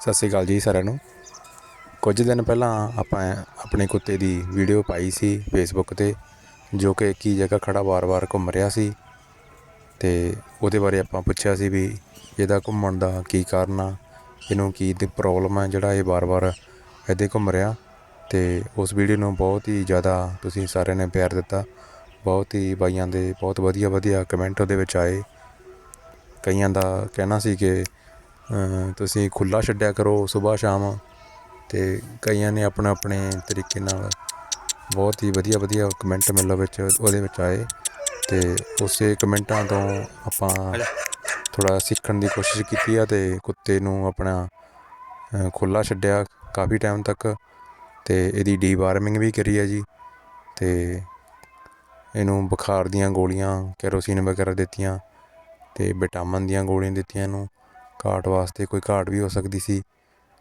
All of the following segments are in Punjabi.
ਸਤਿ ਸ਼੍ਰੀ ਅਕਾਲ ਜੀ ਸਾਰਿਆਂ ਨੂੰ। ਕੁਝ ਦਿਨ ਪਹਿਲਾਂ ਆਪਾਂ ਆਪਣੇ ਕੁੱਤੇ ਦੀ ਵੀਡੀਓ ਪਾਈ ਸੀ ਫੇਸਬੁੱਕ ਤੇ, ਜੋ ਕਿ ਇੱਕ ਹੀ ਜਗ੍ਹਾ ਖੜਾ ਵਾਰ-ਵਾਰ ਘੁੰਮ ਰਿਹਾ ਸੀ ਤੇ ਉਹਦੇ ਬਾਰੇ ਆਪਾਂ ਪੁੱਛਿਆ ਸੀ ਵੀ ਇਹਦਾ ਘੁੰਮਣ ਦਾ ਕੀ ਕਾਰਨ ਆ, ਇਹਨੂੰ ਕੀ ਦੀ ਪ੍ਰੋਬਲਮ ਆ ਜਿਹੜਾ ਇਹ ਵਾਰ-ਵਾਰ ਇੱਥੇ ਘੁੰਮ ਰਿਹਾ ਤੇ ਉਸ ਵੀਡੀਓ ਨੂੰ ਬਹੁਤ ਹੀ ਜ਼ਿਆਦਾ ਤੁਸੀਂ ਸਾਰਿਆਂ ਨੇ ਪਿਆਰ ਦਿੱਤਾ। ਬਹੁਤ ਹੀ ਬਾਈਆਂ ਦੇ ਬਹੁਤ ਵਧੀਆ ਵਧੀਆ ਕਮੈਂਟ ਉਹਦੇ ਵਿੱਚ ਆਏ। ਕਈਆਂ ਦਾ ਕਹਿਣਾ ਸੀ ਕਿ ਤੁਸੀਂ ਖੁੱਲਾ ਛੱਡਿਆ ਕਰੋ ਸਵੇਰ ਸ਼ਾਮ ਤੇ ਕਈਆਂ ਨੇ ਆਪਣੇ ਆਪਣੇ ਤਰੀਕੇ ਨਾਲ ਬਹੁਤ ਹੀ ਵਧੀਆ ਵਧੀਆ ਕਮੈਂਟ ਮਿਲੋ ਵਿੱਚ ਉਹਦੇ ਵਿੱਚ ਆਏ ਤੇ ਉਸੇ ਕਮੈਂਟਾਂ ਤੋਂ ਆਪਾਂ ਥੋੜਾ ਸਿੱਖਣ ਦੀ ਕੋਸ਼ਿਸ਼ ਕੀਤੀ ਆ ਤੇ ਕੁੱਤੇ ਨੂੰ ਆਪਣਾ ਖੁੱਲਾ ਛੱਡਿਆ ਕਾਫੀ ਟਾਈਮ ਤੱਕ ਤੇ ਇਹਦੀ ਡੀਵਾਰਮਿੰਗ ਵੀ ਕਰੀ ਆ ਜੀ ਤੇ ਇਹਨੂੰ ਬੁਖਾਰ ਦੀਆਂ ਗੋਲੀਆਂ ਕੈਰੋਸੀਨ ਵਗੈਰਾ ਦਿੱਤੀਆਂ ਤੇ ਵਿਟਾਮਿਨ ਦੀਆਂ ਗੋਲੀਆਂ ਦਿੱਤੀਆਂ ਇਹਨੂੰ। ਘਾਟ ਵਾਸਤੇ ਕੋਈ ਘਾਟ ਵੀ ਹੋ ਸਕਦੀ ਸੀ।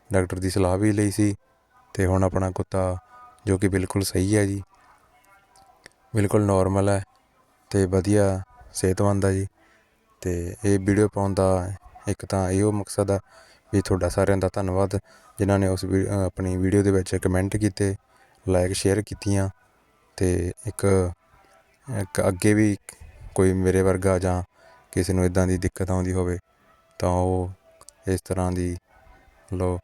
ਡਾਕਟਰ ਦੀ ਸਲਾਹ ਵੀ ਲਈ ਸੀ ਅਤੇ ਹੁਣ ਆਪਣਾ ਕੁੱਤਾ, ਜੋ ਕਿ ਬਿਲਕੁਲ ਸਹੀ ਹੈ ਜੀ, ਬਿਲਕੁਲ ਨੋਰਮਲ ਹੈ ਅਤੇ ਵਧੀਆ ਸਿਹਤਮੰਦ ਆ ਜੀ। ਅਤੇ ਇਹ ਵੀਡੀਓ ਪਾਉਣ ਦਾ ਇੱਕ ਤਾਂ ਇਹੋ ਮਕਸਦ ਆ ਵੀ ਤੁਹਾਡਾ ਸਾਰਿਆਂ ਦਾ ਧੰਨਵਾਦ, ਜਿਨ੍ਹਾਂ ਨੇ ਉਸ ਵੀ- ਆਪਣੀ ਵੀਡੀਓ ਦੇ ਵਿੱਚ ਕਮੈਂਟ ਕੀਤੇ ਲਾਈਕ ਸ਼ੇਅਰ ਕੀਤੀਆਂ ਅਤੇ ਇੱਕ ਇੱਕ ਅੱਗੇ ਵੀ ਕੋਈ ਮੇਰੇ ਵਰਗਾ ਜਾਂ ਕਿਸੇ ਨੂੰ ਇਦਾਂ ਦੀ ਦਿੱਕਤ ਆਉਂਦੀ ਹੋਵੇ ਤਾਂ ਉਹ ਇਸ ਤਰ੍ਹਾਂ ਦੀ ਲੋ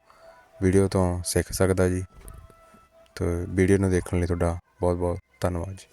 ਵੀਡੀਓ ਤੋਂ ਸਿੱਖ ਸਕਦਾ ਜੀ। ਅਤੇ ਵੀਡੀਓ ਨੂੰ ਦੇਖਣ ਲਈ ਤੁਹਾਡਾ ਬਹੁਤ ਬਹੁਤ ਧੰਨਵਾਦ ਜੀ।